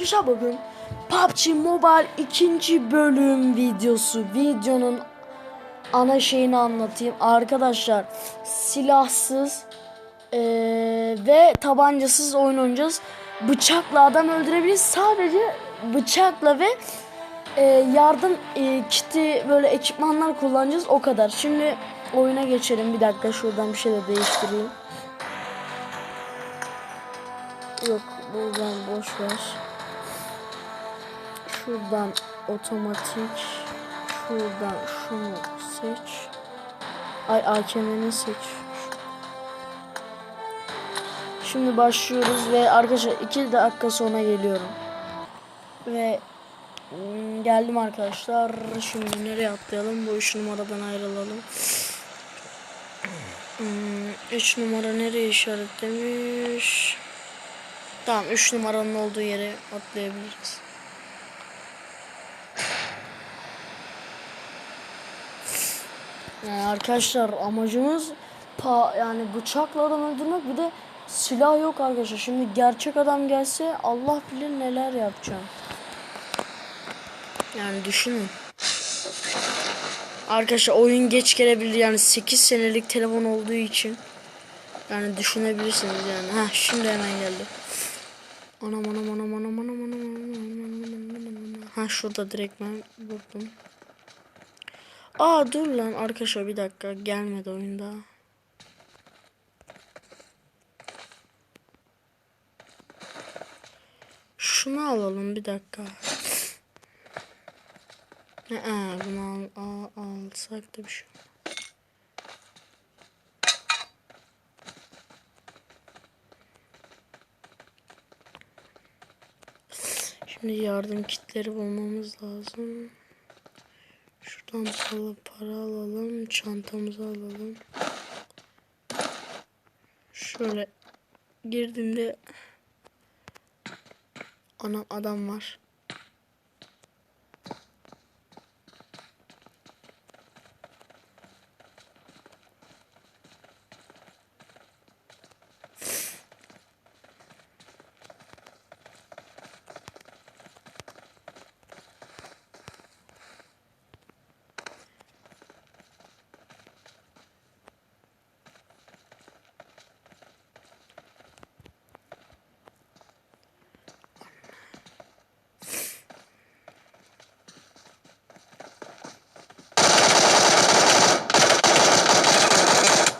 Arkadaşlar bugün PUBG Mobile ikinci bölüm videosu. Videonun ana şeyini anlatayım. Arkadaşlar silahsız eee, ve tabancasız oyun oynayacağız. Bıçakla adam öldürebiliriz. Sadece bıçakla ve eee, yardım eee, kiti böyle ekipmanlar kullanacağız. O kadar. Şimdi oyuna geçelim. Bir dakika şuradan bir şey de değiştireyim. Yok buradan boş ver. Şuradan otomatik. Şuradan şunu seç. Ay AKM'ni seç. Şimdi başlıyoruz ve arkadaşlar 2 dakika sonra geliyorum. Ve mm, geldim arkadaşlar. Şimdi nereye atlayalım? Bu 3 numaradan ayrılalım. 3 numara nereye işaretlemiş? Tamam 3 numaranın olduğu yere atlayabiliriz. Yani arkadaşlar amacımız pa yani bıçakla adam öldürmek bir de silah yok arkadaşlar. Şimdi gerçek adam gelse Allah bilir neler yapacağım. Yani düşünün. Arkadaşlar oyun geç gelebilir yani 8 senelik telefon olduğu için. Yani düşünebilirsiniz yani. Ha şimdi hemen geldi. Anam anam anam anam anam anam anam anam anam anam. Ha şurada direkt ben buldum. Aa dur lan arkadaşlar bir dakika gelmedi oyunda. Şunu alalım bir dakika. Aa, bunu al, al, alsak da bir şey. Şimdi yardım kitleri bulmamız lazım. Şuradan para, para alalım. Çantamızı alalım. Şöyle girdiğimde ana adam var.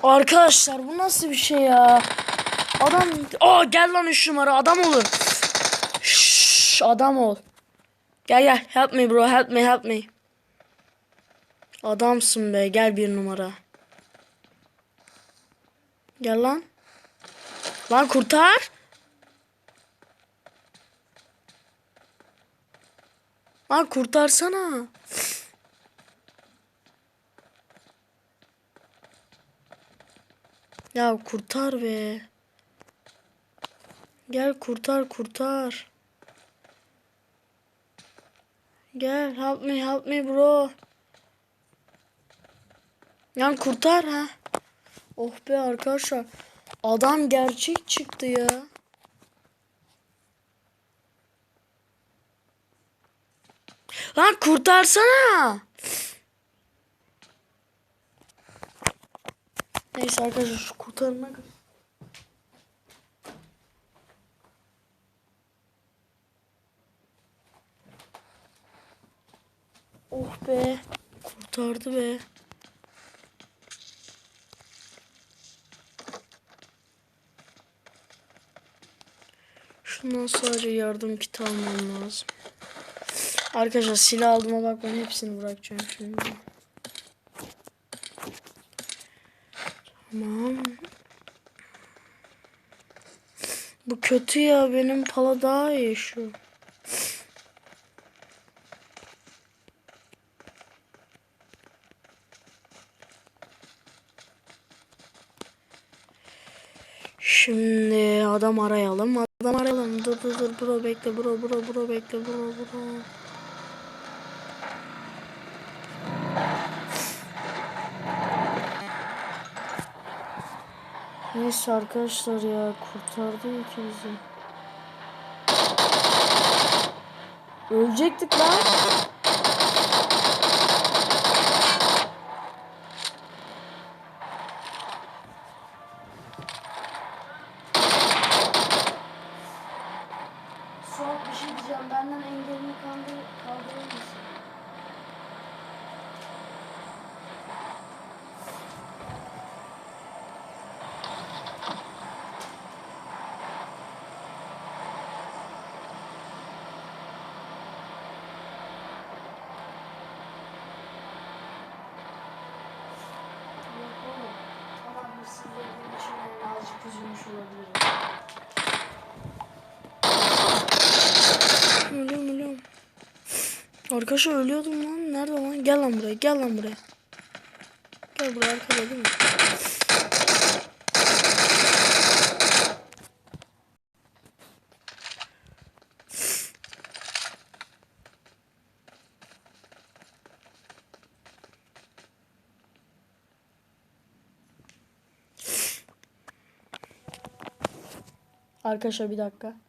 Arkadaşlar bu nasıl bir şey ya? Adam... Aa gel lan 3 numara adam olun. Şşş adam ol. Gel gel help me bro help me help me. Adamsın be gel bir numara. Gel lan. Lan kurtar. Lan kurtarsana. Ya kurtar be. Gel kurtar kurtar. Gel help me help me bro. Yan kurtar ha. Oh be arkadaşlar. Adam gerçek çıktı ya. Lan kurtarsana. Neyse arkadaşlar şu kurtarına kadar. Oh be. Kurtardı be. Şundan sadece yardım kiti almam lazım. Arkadaşlar silah aldığıma bak ben hepsini bırakacağım şimdi. Tamam. Bu kötü ya benim pala daha iyi şu. Şimdi adam arayalım. Adam arayalım. Dur dur dur bro bekle bro bro bro bekle bro bro. Neyse arkadaşlar ya kurtardı ikimizi. Ölecektik lan. Arkadaşlar ölüyordum lan. Nerede lan? Gel lan buraya. Gel lan buraya. Gel buraya arkada değil mi? Arkadaşlar bir dakika.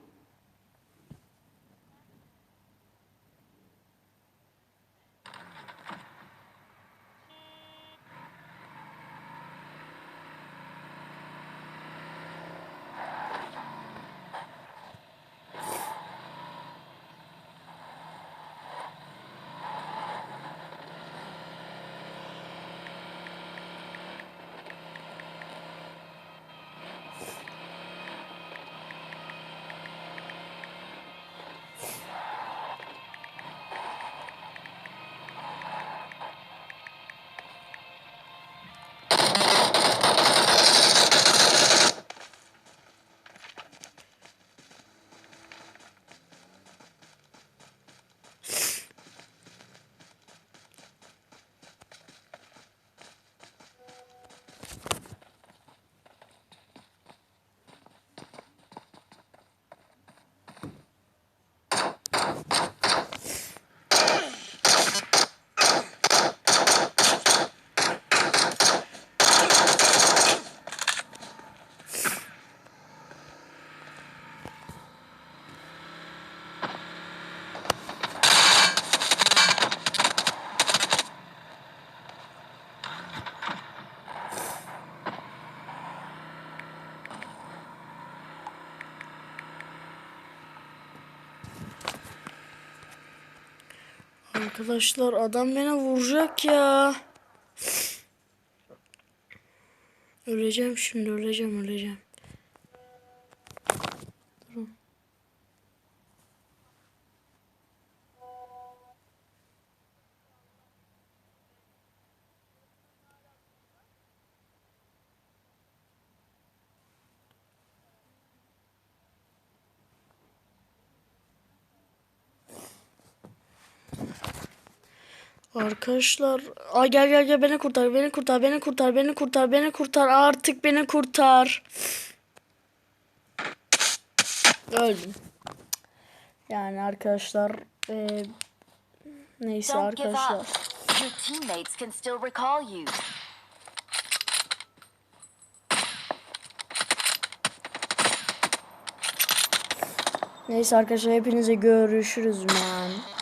Arkadaşlar adam beni vuracak ya. Öleceğim şimdi öleceğim öleceğim. Arkadaşlar, ay gel gel gel beni kurtar, beni kurtar, beni kurtar, beni kurtar, beni kurtar, artık beni kurtar. Öldüm. Yani arkadaşlar, eee, neyse arkadaşlar. Your teammates can still recall you. Neyse arkadaşlar hepinize görüşürüz man.